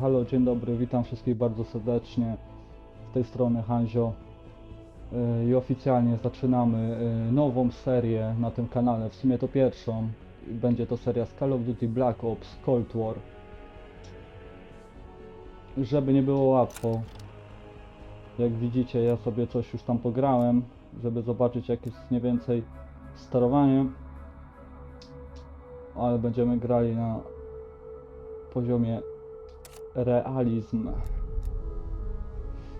halo, dzień dobry, witam wszystkich bardzo serdecznie. Z tej strony Hanzio. Yy, I oficjalnie zaczynamy yy, nową serię na tym kanale, w sumie to pierwszą. Będzie to seria z Call of Duty Black Ops Cold War. Żeby nie było łatwo, jak widzicie, ja sobie coś już tam pograłem, żeby zobaczyć jak jest mniej więcej sterowanie. Ale będziemy grali na poziomie realizm.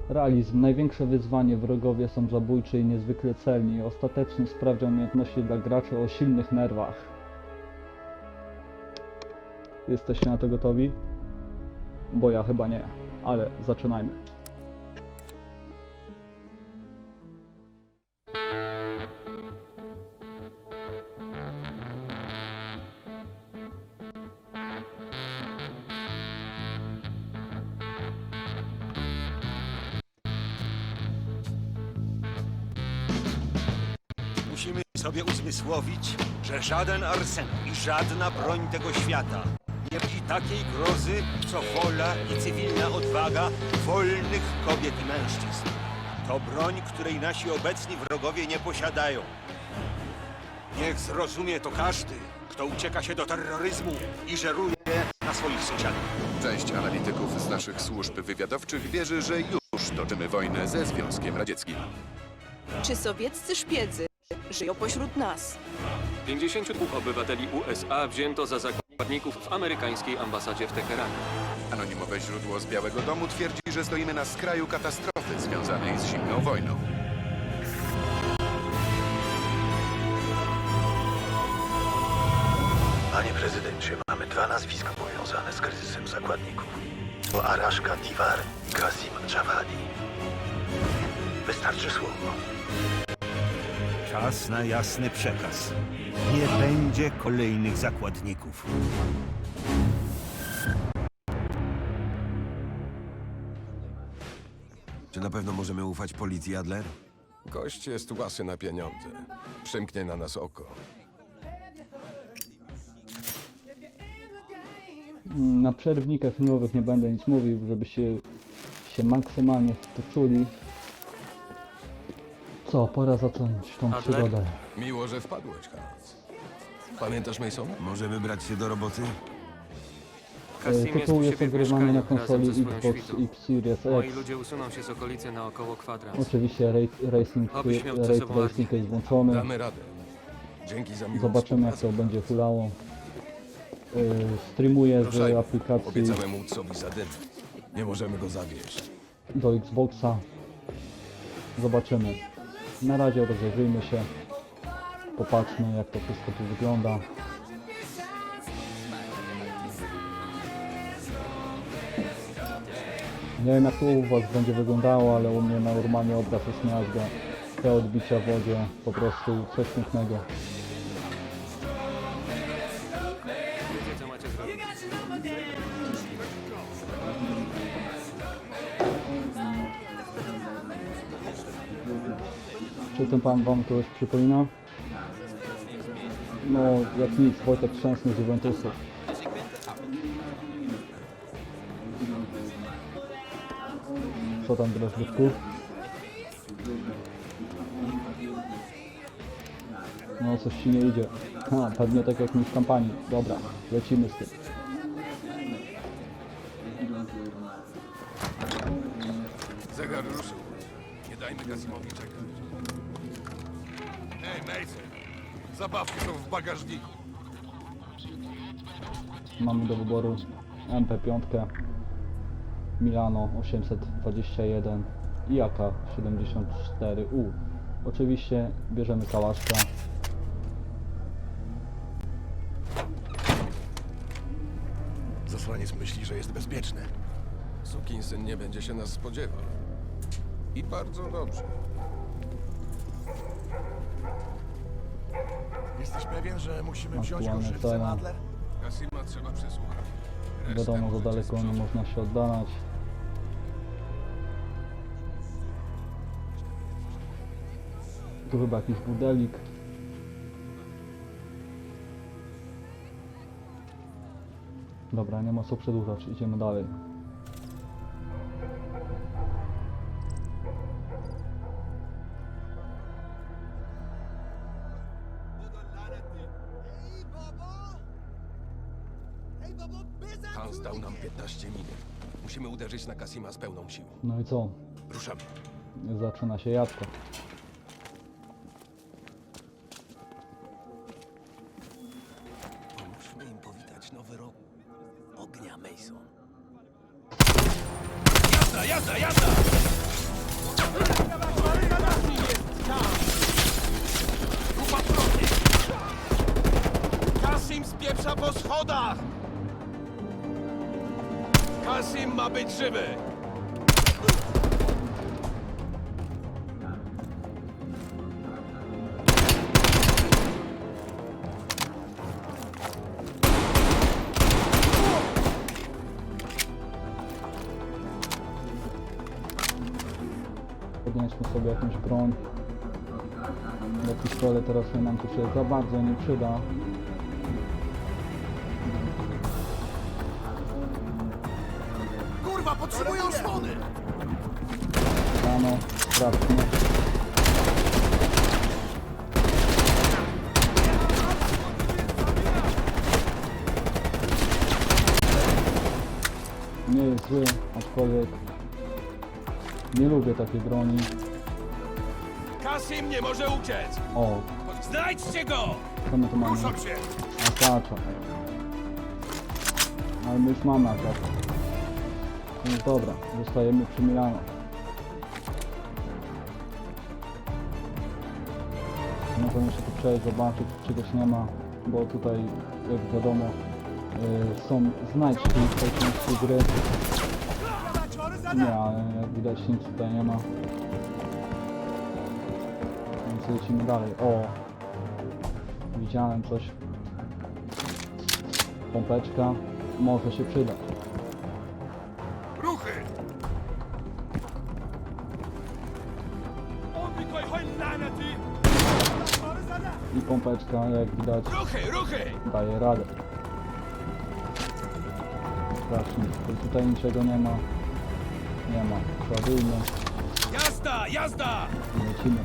Realizm. Największe wyzwanie wrogowie są zabójczy i niezwykle celni. Ostatecznie sprawdza umiejętności dla graczy o silnych nerwach. Jesteście na to gotowi? Bo ja chyba nie, ale zaczynajmy. Żaden arsenał i żadna broń tego świata nie budzi takiej grozy, co wola i cywilna odwaga wolnych kobiet i mężczyzn. To broń, której nasi obecni wrogowie nie posiadają. Niech zrozumie to każdy, kto ucieka się do terroryzmu i żeruje na swoich sąsiadach. Część analityków z naszych służb wywiadowczych wierzy, że już toczymy wojnę ze Związkiem Radzieckim. Czy sowieccy szpiedzy żyją pośród nas? 52 obywateli USA wzięto za zakładników w amerykańskiej ambasadzie w Teheranie. Anonimowe źródło z Białego Domu twierdzi, że stoimy na skraju katastrofy związanej z zimną wojną. Panie prezydencie, mamy dwa nazwiska powiązane z kryzysem zakładników. To Arashka Tiwar i Kasim Javadi. Wystarczy słowo. Czas na jasny przekaz. Nie będzie kolejnych zakładników. Czy na pewno możemy ufać policji Adler? Gość jest łasy na pieniądze. Przymknie na nas oko. Na przerwnikach filmowych nie będę nic mówił, żebyście się maksymalnie w to czuli. Co, pora zacząć tą Adler? przygodę. Miło, że wpadłeś, Hans. Pamiętasz Masona? Możemy brać się do roboty? E, Kasim jest Tytuł u jest siebie w na mieszkaniu razem konsoli ze swoją Xbox świtą. X Series Moi X. ludzie usuną się z okolicy na około kwadrans. Oczywiście ray, racing, Obyś miał ray tracing jest włączony. Damy radę. Dzięki za miłą Zobaczymy jak to współpracę. będzie hulało. Yy, streamuję z Ruszajmy. aplikacji Obiecałem móc sobie zadymy. Nie możemy go zawieść. do Xboxa. Zobaczymy. Na razie rozejrzyjmy się. Popatrzmy jak to wszystko tu wygląda. Nie wiem jak to u was będzie wyglądało, ale u mnie normalnie obraz jest miazga. Te odbicia w wodzie, po prostu coś pięknego. Czy ten pan wam kogoś przypomina? No, jak nic, Wojtek Szczęsny z Juventusu. Co tam teraz, Bytku? No, coś ci nie idzie. Ha, pewnie tak jak mi w kampanii. Dobra, lecimy z tym. MP5 Milano 821 i AK-74U oczywiście bierzemy kałaszka. Zasraniec myśli, że jest bezpieczny. Sukinsyn nie będzie się nas spodziewał. I bardzo dobrze. Jesteś pewien, że musimy wziąć go Aktualne żywcem, cele. Adler? Kasima trzeba przesłuchać. Wiadomo, że możecie daleko nie można się oddalać. Tu chyba jakiś budelik. Dobra, nie ma co przedłużać, idziemy dalej. Dał nam 15 minut. Musimy uderzyć na Kasima z pełną siłą. No i co? Ruszamy. Zaczyna się jadko. Jakąś broń. Bo pistolet teraz nam tu się za bardzo nie przyda. Kurwa, potrzebują szpony! Rano, sprawdźmy. Nie jest zły, aczkolwiek nie lubię takiej broni. Kasim nie może uciec! O, Znajdźcie go! co my tu mamy? Ruszam się! Akacza. Ale my już mamy akacza. No dobra, zostajemy przy Milano. Możemy się tu przejść, zobaczyć, czy czegoś nie ma, bo tutaj, jak wiadomo, y, są znajdźki w tej części gry. Nie, ale jak widać nic tutaj nie ma. Więc lecimy dalej. O! Widziałem coś. Pompeczka może się przydać. Ruchy! I pompeczka, jak widać, Ruchy, ruchy! daje radę. Strasznie. Tu- Tutaj niczego nie ma. Nie ma. Kładujmy Jazda, jazda! lecimy.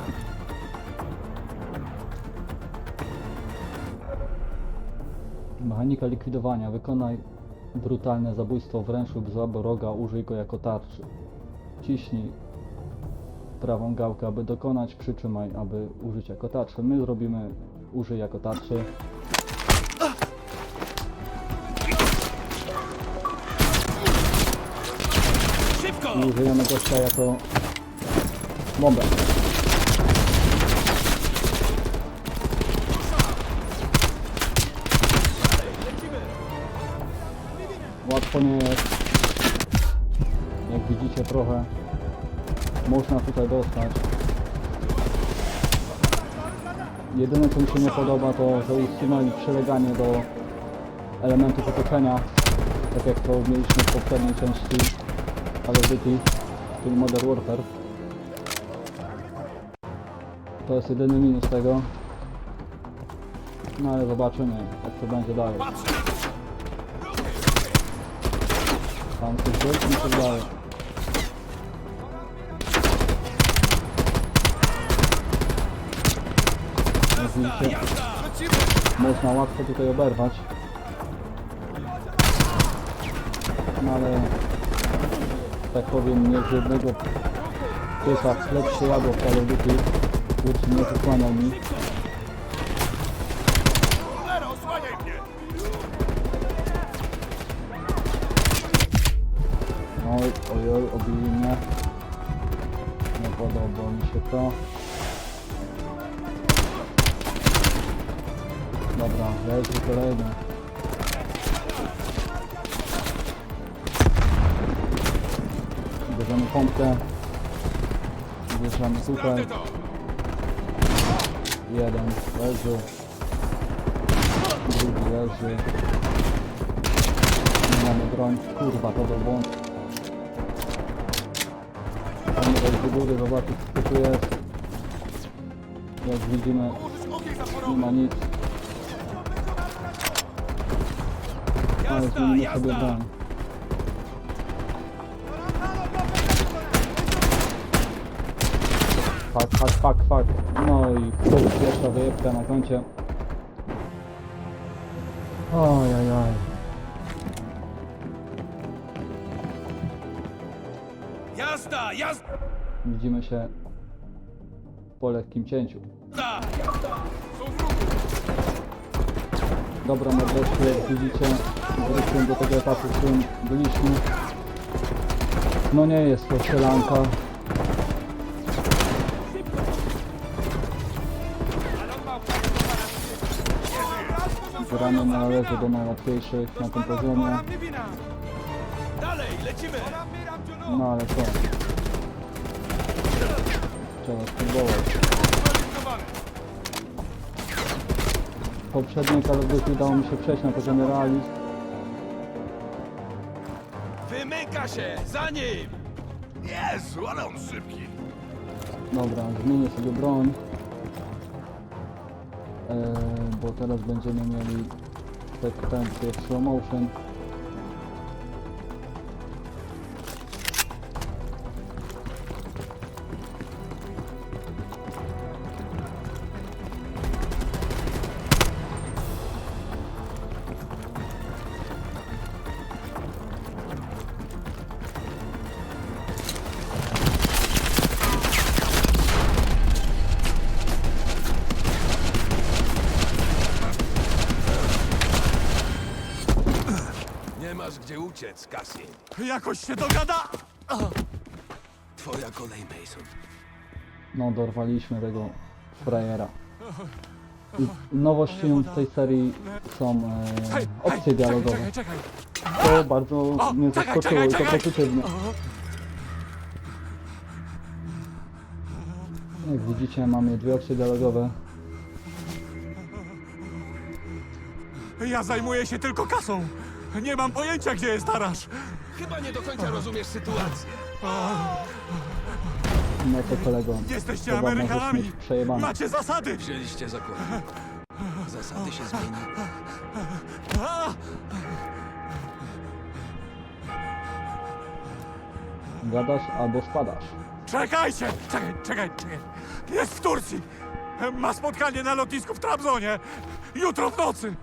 Mechanika likwidowania. Wykonaj brutalne zabójstwo wręcz lub złabo roga, użyj go jako tarczy. Ciśnij prawą gałkę, aby dokonać, przytrzymaj, aby użyć jako tarczy. My zrobimy użyj jako tarczy. Szybko! I użyjemy gościa jako bombę. Łatwo nie jest. Jak widzicie trochę można tutaj dostać. Jedyne co mi się nie podoba to, że usunęli przyleganie do elementów otoczenia, tak jak to mieliśmy w poprzedniej części Call of Duty, czyli Modern Warfare. To jest jedyny minus tego. No ale zobaczymy, jak to będzie dalej. Tam mi się wydaje. Jak widzicie, można łatwo tutaj oberwać. No ale tak powiem, nie z jednego pyta chleb się jadło w Call of Duty. Nie wykłaniał mi. Leży kolejny. Bierzemy pompkę. Bierzemy tutaj. Jeden leży. Drugi leży. Nie mamy broń. Kurwa, to był błąd. Mamy wejść do góry, zobaczyć co tu jest. Jak widzimy, nie ma nic. Ale z nim sobie dam. Fuck, fuck, fuck, fuck. No i chuj, pierwsza wyjebka na koncie. Oj, oj, oj. Jazda, jazda! Widzimy się po lekkim cięciu. Dobra, mordeczki, jak widzicie, wróciłem do tego etapu, w którym byliśmy. No nie jest to strzelanka. Granie należy do najłatwiejszych na tym poziomie. Dalej, lecimy! No ale co? Trzeba spróbować. Poprzednie Call of Duty udało mi się przejść na poziomie realizm. Wymyka się! Za nim! Jezu, ale on szybki! Dobra, zmienię sobie broń. Eee, bo teraz będziemy mieli sekwencję w slow motion. Uciec, Cassie. Jakoś się dogada! Twoja kolej, Mason. No, dorwaliśmy tego frajera. I nowością w tej serii są e, opcje dialogowe. Czekaj, czekaj! To bardzo mnie czekaj, zaskoczyło i to pozytywnie. Jak widzicie mamy dwie opcje dialogowe. Ja zajmuję się tylko kasą! Nie mam pojęcia, gdzie jest Arasz! Chyba nie do końca rozumiesz sytuację. No to kolego, Jesteście chyba możesz Amerykanami! mieć przejebane. Macie zasady! Wzięliście zakładników. Zasady się zmieniły. A! Gadasz albo spadasz. Czekajcie! Czekaj, czekaj, czekaj! Jest w Turcji! Ma spotkanie na lotnisku w Trabzonie! Jutro w nocy!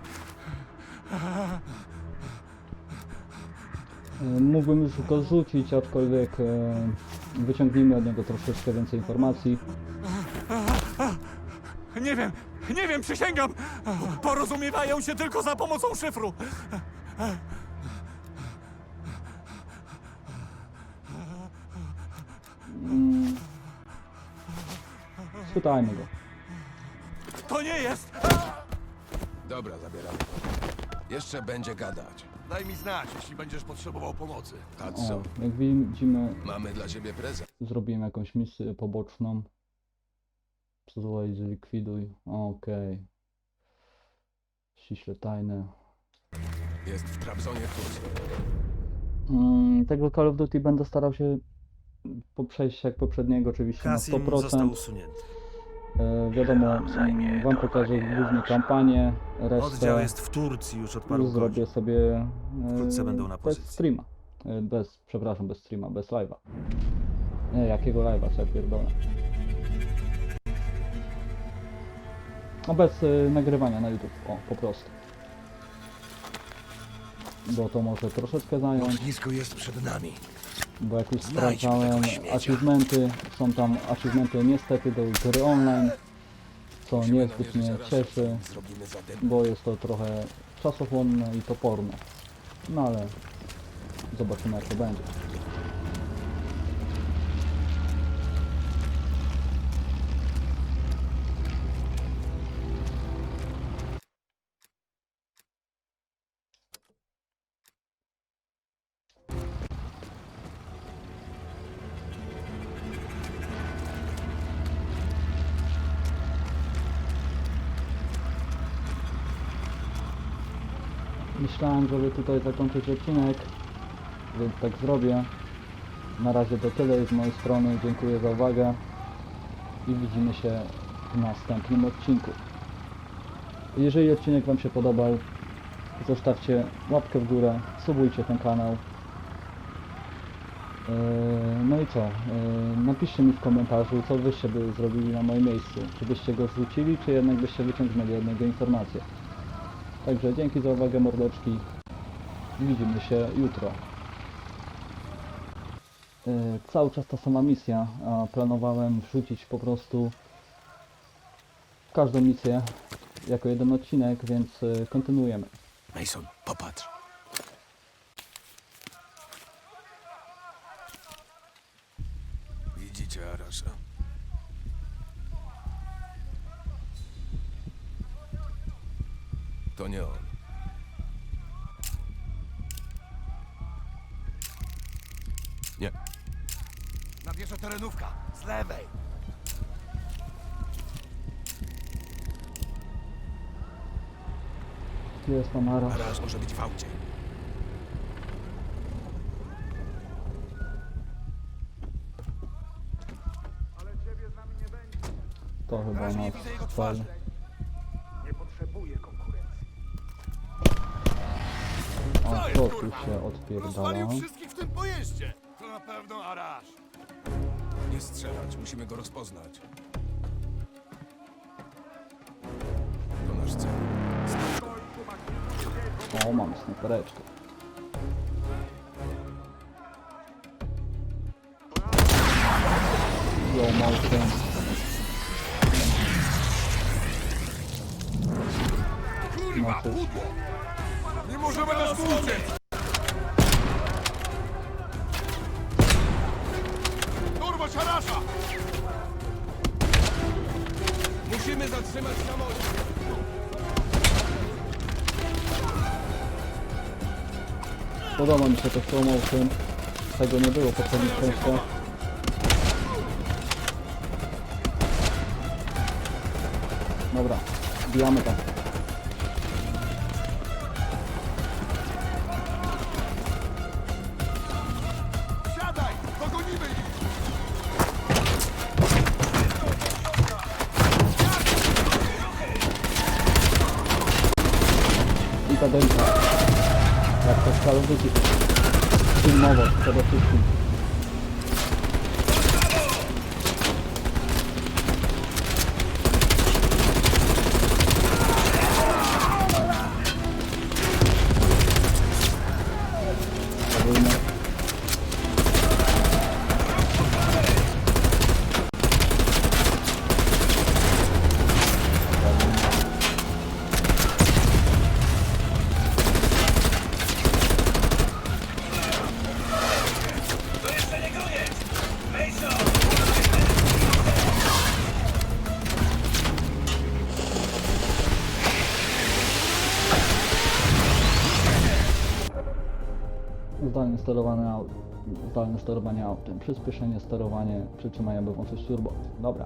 E, Mógłbym już go rzucić, aczkolwiek e, wyciągnijmy od niego troszeczkę więcej informacji. Nie wiem, nie wiem, przysięgam! Porozumiewają się tylko za pomocą szyfru! Spytajmy go. To nie jest! Dobra, zabieramy go. Jeszcze będzie gadać. Daj mi znać, jeśli będziesz potrzebował pomocy. A O, co? jak widzimy, Mamy dla ciebie prezent. zrobiłem jakąś misję poboczną. Zwołaj, zlikwiduj. Okej. Ściśle tajne. Jest w Trabzonie w Turcji. Mm, tego Call of Duty będę starał się po przejść jak poprzedniego oczywiście na 100%. usunięty. E, wiadomo, wam pokażę Arasza. kampanię, resztę w Turcji już od już zrobię sobie e, Wkrótce będą na bez pozycji. streama. E, bez, przepraszam, bez streama, bez live'a. Nie, jakiego live'a, co ja pierdolę. No bez e, nagrywania na YouTube, o, po prostu. Bo to może troszeczkę zająć. Lotnisko jest przed nami. Bo jak już sprawdzałem achievementy, są tam achievementy niestety do gry online, co niezbyt mnie cieszy, bo jest to trochę czasochłonne i toporne. No ale zobaczymy jak to będzie. Myślałem, żeby tutaj zakończyć odcinek, więc tak zrobię. Na razie to tyle z mojej strony. Dziękuję za uwagę i widzimy się w następnym odcinku. Jeżeli odcinek Wam się podobał, zostawcie łapkę w górę, subujcie ten kanał. Eee, No i co? Eee, Napiszcie mi w komentarzu, co Wyście by zrobili na moim miejscu. Czy byście go zrzucili, czy jednak byście wyciągnęli od niego informacje. Także dzięki za uwagę mordeczki. Widzimy się jutro. y, cały czas ta sama misja. A planowałem wrzucić po prostu każdą misję jako jeden odcinek, więc y, kontynuujemy. Mason, popatrz. To nie on. Nie. Nadjeżdża terenówka, z lewej. Tu jest tam Ara. Arasz może być w aucie. To chyba nasz cel. Tu się odpierdala. wszystkich w tym pojeździe. To na pewno Arasz. Nie strzelać, musimy go rozpoznać. To nasz cel. O, mam snajpereczkę. Slow motion. No cóż, Nie możemy nas uciec! Zatrzymać samolot! podoba mi się to slow motion. Tego nie było poprzednich częściach. Dobra, wbijamy tam. Jak to w Call of Duty. Filmowo przede wszystkim. Podwójne. Aut. Zdalne sterowanie autem. Przyspieszenie, sterowanie, przytrzymanie włączyć turbo. Dobra.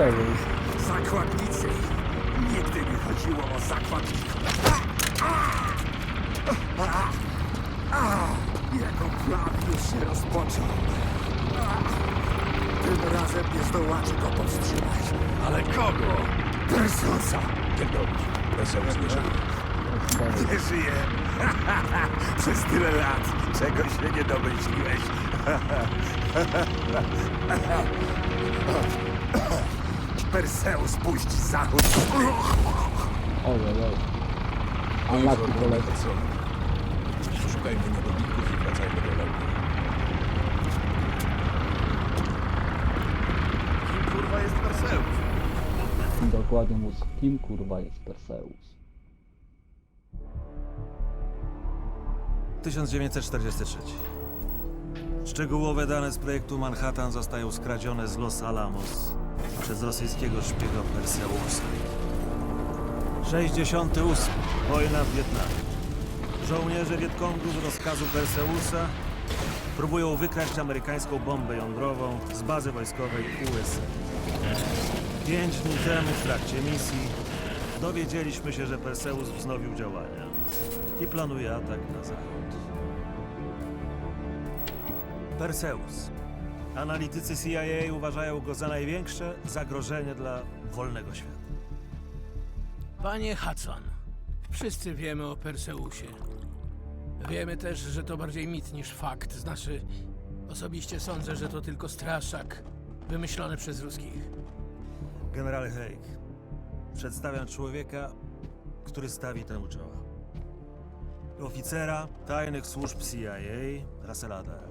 Że przeżył. Zakładnicy! Nigdy nie chodziło o zakładników. Jego plan już się rozpoczął. Tym razem nie zdołacie go powstrzymać. Ale kogo? Persusa! Tego. Wesoł zmierzony. Perseus. Nie żyję. Przez tyle lat niczego się nie domyśliłeś. Perseus, puść zachód. Ojej, oj. Unlucky kolega. Szukajmy niewolników i wracajmy do Lełni. Kim kurwa jest Perseus? Dokładnie móc. Kim kurwa jest Perseus? 1943. Szczegółowe dane z projektu Manhattan zostają skradzione z Los Alamos przez rosyjskiego szpiega Perseusa. 68. Wojna w Wietnamie. Żołnierze Wietkongu z rozkazu Perseusa próbują wykraść amerykańską bombę jądrową z bazy wojskowej USA. Pięć dni temu w trakcie misji dowiedzieliśmy się, że Perseus wznowił działania i planuje atak na zachód. Perseus. Analitycy CIA uważają go za największe zagrożenie dla wolnego świata. Panie Hudson, wszyscy wiemy o Perseusie. Wiemy też, że to bardziej mit niż fakt. Znaczy, osobiście sądzę, że to tylko straszak wymyślony przez ruskich. General Haig. Przedstawiam człowieka, który stawi temu czoła. Oficera tajnych służb CIA, Russell Adler.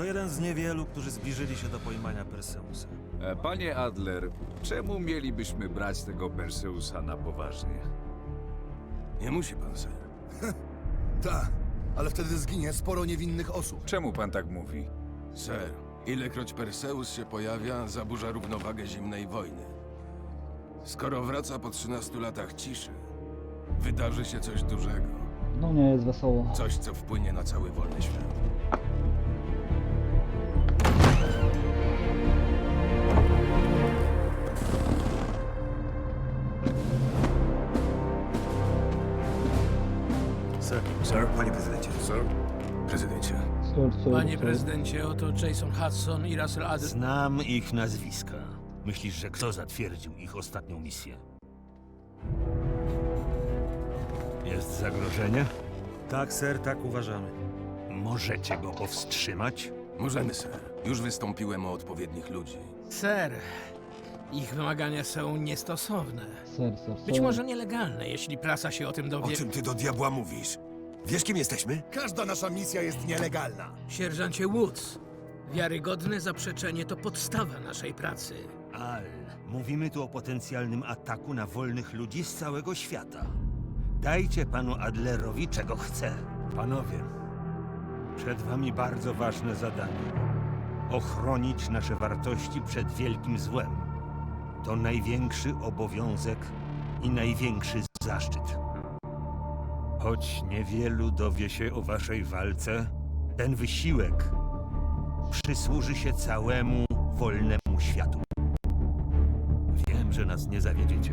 To jeden z niewielu, którzy zbliżyli się do pojmania Perseusa. E, Panie Adler, czemu mielibyśmy brać tego Perseusa na poważnie? Nie musi pan, ser. Tak, ale wtedy zginie sporo niewinnych osób. Czemu pan tak mówi? Ser, ilekroć Perseus się pojawia, zaburza równowagę zimnej wojny. Skoro wraca po 13 latach ciszy, wydarzy się coś dużego. No nie jest wesoło. Coś, co wpłynie na cały wolny świat. Sir. Sir, panie prezydencie. Sir? Prezydencie. Sir, sir, Panie sir. prezydencie, oto Jason Hudson i Russell Adler. Znam ich nazwiska. Myślisz, że kto zatwierdził ich ostatnią misję? Jest zagrożenie? Tak, ser, tak uważamy. Możecie go powstrzymać? Możemy, ser. Już wystąpiłem o odpowiednich ludzi. Ser, ich wymagania są niestosowne. Sir, sir, Być sir. może nielegalne, jeśli prasa się o tym dowie. ty do diabła mówisz? Wiesz, kim jesteśmy? Każda nasza misja jest nielegalna. Sierżancie Woods, wiarygodne zaprzeczenie to podstawa naszej pracy. Al, mówimy tu o potencjalnym ataku na wolnych ludzi z całego świata. Dajcie panu Adlerowi, czego chce. Panowie, przed wami bardzo ważne zadanie. Ochronić nasze wartości przed wielkim złem. To największy obowiązek i największy zaszczyt. Choć niewielu dowie się o waszej walce, ten wysiłek przysłuży się całemu wolnemu światu. Wiem, że nas nie zawiedziecie.